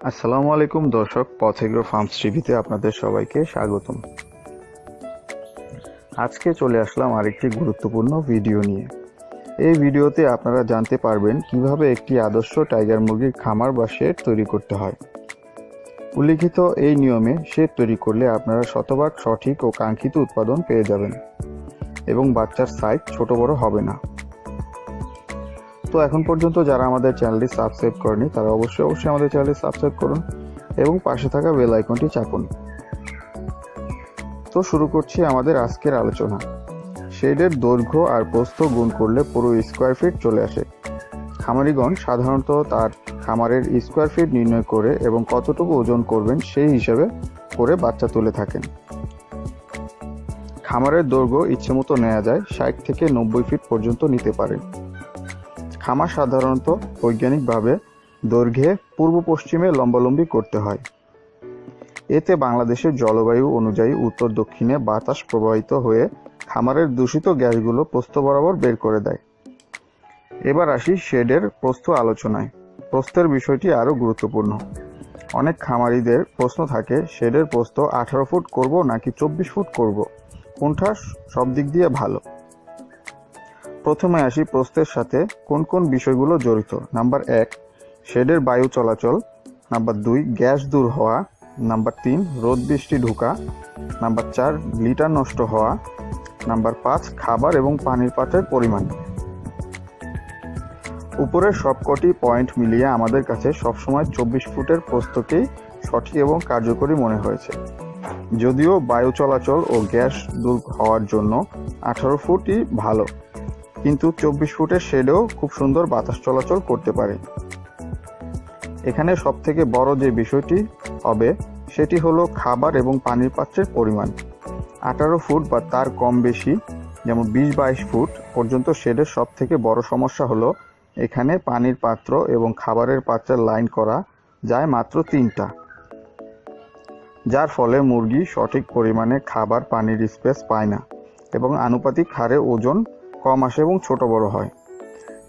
আসসালামু আলাইকুম দর্শক, পথেগ্রো ফার্মস টিভিতে আপনাদের সবাইকে স্বাগতম। আজকে চলে আসলাম আরেকটি গুরুত্বপূর্ণ ভিডিও নিয়ে। এই ভিডিওতে আপনারা জানতে পারবেন কীভাবে একটি আদর্শ টাইগার মুরগির খামার বা শেড তৈরি করতে হয়। উল্লিখিত এই নিয়মে শেড তৈরি করলে আপনারা শতভাগ সঠিক ও কাঙ্ক্ষিত উৎপাদন পেয়ে যাবেন এবং বাচ্চার সাইজ ছোট বড় হবে না। তো এখন পর্যন্ত যারা আমাদের চ্যানেলটি সাবস্ক্রাইব করেনি, তারা অবশ্যই অবশ্যই আমাদের চ্যানেলটি সাবস্ক্রাইব করুন এবং পাশে থাকা বেল আইকনটি চাপুন। তো শুরু করছি আমাদের আজকের আলোচনা। শেডের দৈর্ঘ্য আর প্রস্থ গুণ করলে পুরো স্কোয়ার ফিট চলে আসে। খামারিগণ সাধারণত তার খামারের স্কোয়ার ফিট নির্ণয় করে এবং কতটুকু ওজন করবেন সেই হিসাবে করে বাচ্চা তুলে থাকেন। খামারের দৈর্ঘ্য ইচ্ছেমতো নেওয়া যায় ষাট থেকে নব্বই ফিট পর্যন্ত নিতে পারেন। খামার সাধারণত বৈজ্ঞানিকভাবে দৈর্ঘ্যে পূর্ব পশ্চিমে লম্বালম্বি করতে হয়। এতে বাংলাদেশের জলবায়ু অনুযায়ী উত্তর দক্ষিণে বাতাস প্রবাহিত হয়ে খামারের দূষিত গ্যাসগুলো প্রস্থ বরাবর বের করে দেয়। এবার আসি শেডের প্রস্থ আলোচনায়। প্রস্থের বিষয়টি আরও গুরুত্বপূর্ণ। অনেক খামারিদের প্রশ্ন থাকে, শেডের প্রস্থ আঠারো ফুট করব নাকি চব্বিশ ফুট করব? কোনটা সব দিক দিয়ে ভালো? প্রথমে আসি প্রস্থের সাথে, কোন কোন বিষয়গুলো জড়িত? নাম্বার এক, শেডের বায়ু চলাচল। নাম্বার দুই, গ্যাস দূর হওয়া। নাম্বার তিন, রোদ বৃষ্টি ঢোকা। নাম্বার চার, লিটার নষ্ট হওয়া। নাম্বার পাঁচ, খাবার এবং পানির পাত্রের পরিমাণ। উপরের সবকটি পয়েন্ট মিলিয়ে আমাদের কাছে সবসময় চব্বিশ ফুটের প্রস্তকেই সঠিক এবং কার্যকরী মনে হয়েছে। যদিও বায়ু চলাচল ও গ্যাস দূর হওয়ার জন্য আঠারো ফুটই ভালো। কিন্তু চব্বিশ ফুটের শেডেও খুব সুন্দর বাতাস চলাচল করতে পারে। এখানে সব থেকে বড় যে বিষয়টি হবে, সেটি হলো খাবার এবং পানির পাত্রের পরিমাণ। আঠারো ফুট বা তার কম বেশি, যেমন বিশ বাইশ ফুট পর্যন্ত শেডের সব থেকে বড় সমস্যা হলো, এখানে পানির পাত্র এবং খাবারের পাত্রের লাইন করা যায় মাত্র তিনটা। যার ফলে মুরগি সঠিক পরিমাণে খাবার পানির স্পেস পায় না এবং আনুপাতিক হারে ওজন কম আসে এবং ছোট বড় হয়।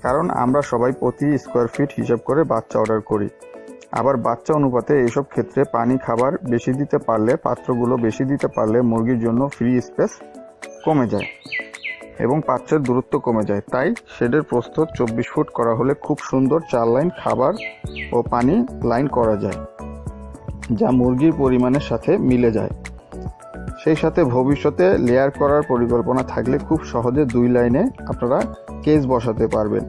কারণ আমরা সবাই প্রতি স্কোয়ার ফিট হিসাব করে বাচ্চা অর্ডার করি। আবার বাচ্চা অনুপাতে এইসব ক্ষেত্রে পানি, খাবার বেশি দিতে পারলে, পাত্রগুলো বেশি দিতে পারলে মুরগির জন্য ফ্রি স্পেস কমে যায় এবং পাত্রের দূরত্ব কমে যায়। তাই শেডের প্রস্থ চব্বিশ ফুট করা হলে খুব সুন্দর চার লাইন খাবার ও পানি লাইন করা যায়, যা মুরগির পরিমাণের সাথে মিলে যায়। সেই সাথে ভবিষ্যতে লেয়ার করার পরিকল্পনা থাকলে খুব সহজে দুই লাইনে আপনারা কেস বসাতে পারবেন।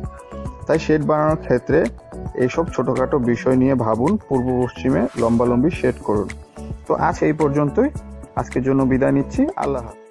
তাই শেড বানানোর ক্ষেত্রে এইসব ছোটোখাটো বিষয় নিয়ে ভাবুন, পূর্ব পশ্চিমে লম্বালম্বি শেড করুন। তো আজ এই পর্যন্তই। আজকের জন্য বিদায় নিচ্ছি। আল্লাহ হাফেজ।